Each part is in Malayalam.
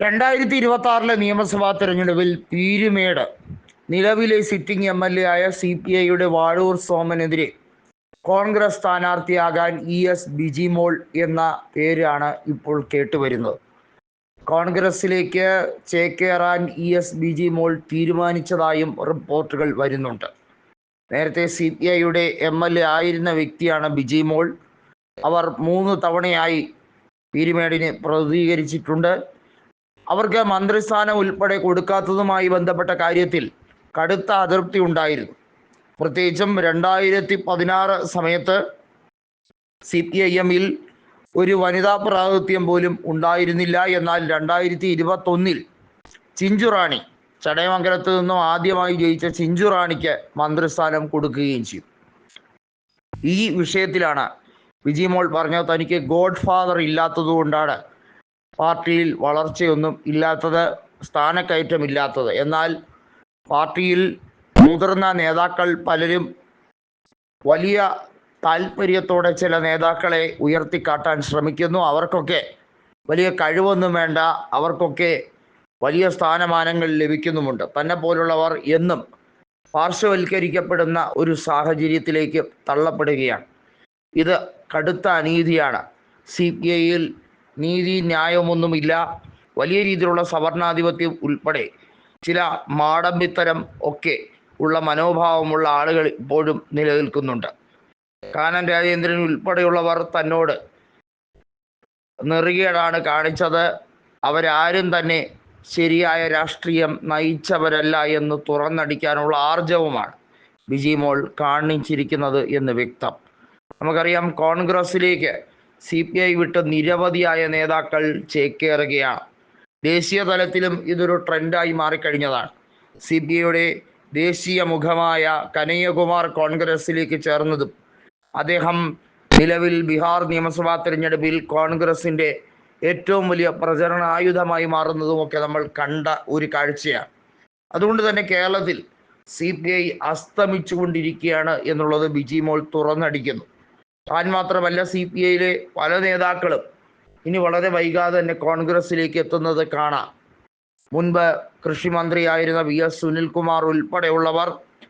രണ്ടായിരത്തി ഇരുപത്തി ആറിലെ നിയമസഭാ തെരഞ്ഞെടുപ്പിൽ പീരുമേട് നിലവിലെ സിറ്റിംഗ് എം എൽ എ ആയ സി പി ഐയുടെ വാഴൂർ സോമനെതിരെ കോൺഗ്രസ് സ്ഥാനാർത്ഥിയാകാൻ ഇ എസ് ബിജിമോൾ എന്ന പേരാണ് ഇപ്പോൾ കേട്ടുവരുന്നത്. കോൺഗ്രസിലേക്ക് ചേക്കേറാൻ ഇ എസ് ബിജിമോൾ തീരുമാനിച്ചതായും റിപ്പോർട്ടുകൾ വരുന്നുണ്ട്. നേരത്തെ സി പി ഐയുടെ എം എൽ എ ആയിരുന്ന വ്യക്തിയാണ് ബിജിമോൾ. അവർ മൂന്ന് തവണയായി പീരുമേടിനെ പ്രതികരിച്ചിട്ടുണ്ട് അവർക്ക് മന്ത്രിസ്ഥാനം ഉൾപ്പെടെ കൊടുക്കാത്തതുമായി ബന്ധപ്പെട്ട കാര്യത്തിൽ കടുത്ത അതൃപ്തി ഉണ്ടായിരുന്നു. പ്രത്യേകിച്ചും രണ്ടായിരത്തി പതിനാറ് സമയത്ത് സി പി ഐ എമ്മിൽ ഒരു വനിതാ പ്രാതിനിധ്യം പോലും ഉണ്ടായിരുന്നില്ല. എന്നാൽ രണ്ടായിരത്തി ഇരുപത്തൊന്നിൽ ചിഞ്ചുറാണി ചടയമംഗലത്ത് നിന്നും ആദ്യമായി ജയിച്ച ചിഞ്ചുറാണിക്ക് മന്ത്രിസ്ഥാനം കൊടുക്കുകയും ചെയ്തു. ഈ വിഷയത്തിലാണ് വിജിമോൾ പറഞ്ഞത് തനിക്ക് ഗോഡ് ഫാദർ ഇല്ലാത്തത് കൊണ്ടാണ് പാർട്ടിയിൽ വളർച്ചയൊന്നും ഇല്ലാത്തത് സ്ഥാനക്കയറ്റമില്ലാത്തത്. എന്നാൽ പാർട്ടിയിൽ മുതിർന്ന നേതാക്കൾ പലരും വലിയ താല്പര്യത്തോടെ ചില നേതാക്കളെ ഉയർത്തിക്കാട്ടാൻ ശ്രമിക്കുന്നു. അവർക്കൊക്കെ വലിയ കഴിവൊന്നും വേണ്ട അവർക്കൊക്കെ വലിയ സ്ഥാനമാനങ്ങൾ ലഭിക്കുന്നുമുണ്ട്. തന്നെ പോലുള്ളവർ എന്നും പാർശ്വവൽക്കരിക്കപ്പെടുന്ന ഒരു സാഹചര്യത്തിലേക്ക് തള്ളപ്പെടുകയാണ്. ഇത് കടുത്ത അനീതിയാണ്. സി പി ഐയിൽ നീതി ന്യായമൊന്നുമില്ല. വലിയ രീതിയിലുള്ള സവർണാധിപത്യം ഉൾപ്പെടെ ചില മാടമ്പിത്തരം ഒക്കെ ഉള്ള മനോഭാവമുള്ള ആളുകൾ ഇപ്പോഴും നിലനിൽക്കുന്നുണ്ട്. കാനൻ രാജേന്ദ്രൻ ഉൾപ്പെടെയുള്ളവർ തന്നോട് നെറുകേടാണ് കാണിച്ചത്. അവരാരും തന്നെ ശരിയായ രാഷ്ട്രീയം നയിച്ചവരല്ല എന്ന് തുറന്നടിക്കാനുള്ള ആർജവുമാണ് ബിജിമോൾ കാണിച്ചിരിക്കുന്നത് എന്ന് വ്യക്തം. നമുക്കറിയാം കോൺഗ്രസിലേക്ക് സി പി ഐ വിട്ട് നിരവധിയായ നേതാക്കൾ ചേക്കേറുകയാണ്. ദേശീയ തലത്തിലും ഇതൊരു ട്രെൻഡായി മാറിക്കഴിഞ്ഞതാണ്. സി പി ഐയുടെ ദേശീയ മുഖമായ കനയ്യകുമാർ കോൺഗ്രസിലേക്ക് ചേർന്നതും അദ്ദേഹം നിലവിൽ ബീഹാർ നിയമസഭാ തിരഞ്ഞെടുപ്പിൽ കോൺഗ്രസിന്റെ ഏറ്റവും വലിയ പ്രചരണ ആയുധമായി മാറുന്നതുമൊക്കെ നമ്മൾ കണ്ട ഒരു കാഴ്ചയാണ്. അതുകൊണ്ട് തന്നെ കേരളത്തിൽ സി പി ഐ അസ്തമിച്ചുകൊണ്ടിരിക്കുകയാണ് എന്നുള്ളത് ബിജിമോൾ തുറന്നടിക്കുന്നു. താൻ മാത്രമല്ല സി പി ഐയിലെ പല നേതാക്കളും ഇനി വളരെ വൈകാതെ തന്നെ കോൺഗ്രസിലേക്ക് എത്തുന്നത് കാണാം. മുൻപ് കൃഷിമന്ത്രിയായിരുന്ന വി എസ് സുനിൽകുമാർ ഉൾപ്പെടെയുള്ളവർ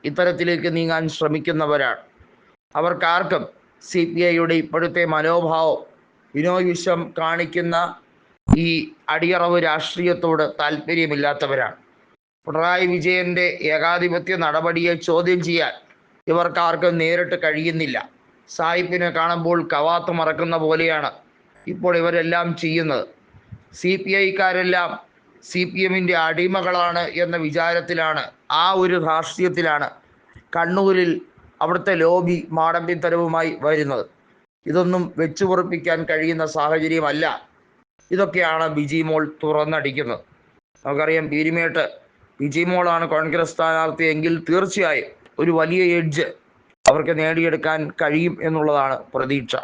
ഇത്തരത്തിലേക്ക് നീങ്ങാൻ ശ്രമിക്കുന്നവരാണ്. അവർക്കാർക്കും സി പി ഐയുടെ ഇപ്പോഴത്തെ മനോഭാവം വിനോയ് കാണിക്കുന്ന ഈ അടിയറവ് രാഷ്ട്രീയത്തോട് താല്പര്യമില്ലാത്തവരാണ്. പിണറായി വിജയന്റെ ഏകാധിപത്യ നടപടിയെ ചോദ്യം ചെയ്യാൻ ഇവർക്കാർക്കും നേരിട്ട് കഴിയുന്നില്ല. സായിപ്പിനെ കാണുമ്പോൾ കവാത്ത് മറക്കുന്ന പോലെയാണ് ഇപ്പോൾ ഇവരെല്ലാം ചെയ്യുന്നത്. സി പി ഐക്കാരെല്ലാം സി പി എമ്മിന്റെ അടിമകളാണ് എന്ന വിചാരത്തിലാണ് ആ ഒരു രാഷ്ട്രീയത്തിലാണ് കണ്ണൂരിൽ അവിടുത്തെ ലോബി മാടമ്പിത്തരവുമായി വരുന്നത്. ഇതൊന്നും വെച്ചു പൊറപ്പിക്കാൻ കഴിയുന്ന സാഹചര്യമല്ല. ഇതൊക്കെയാണ് ബിജിമോൾ തുറന്നടിക്കുന്നത്. നമുക്കറിയാം പീരിമേട്ട് ബിജിമോളാണ് കോൺഗ്രസ് സ്ഥാനാർത്ഥി എങ്കിൽ തീർച്ചയായും ഒരു വലിയ എഡ്ജ് അവർക്ക് നേടിയെടുക്കാൻ കഴിയും എന്നുള്ളതാണ് പ്രതീക്ഷ.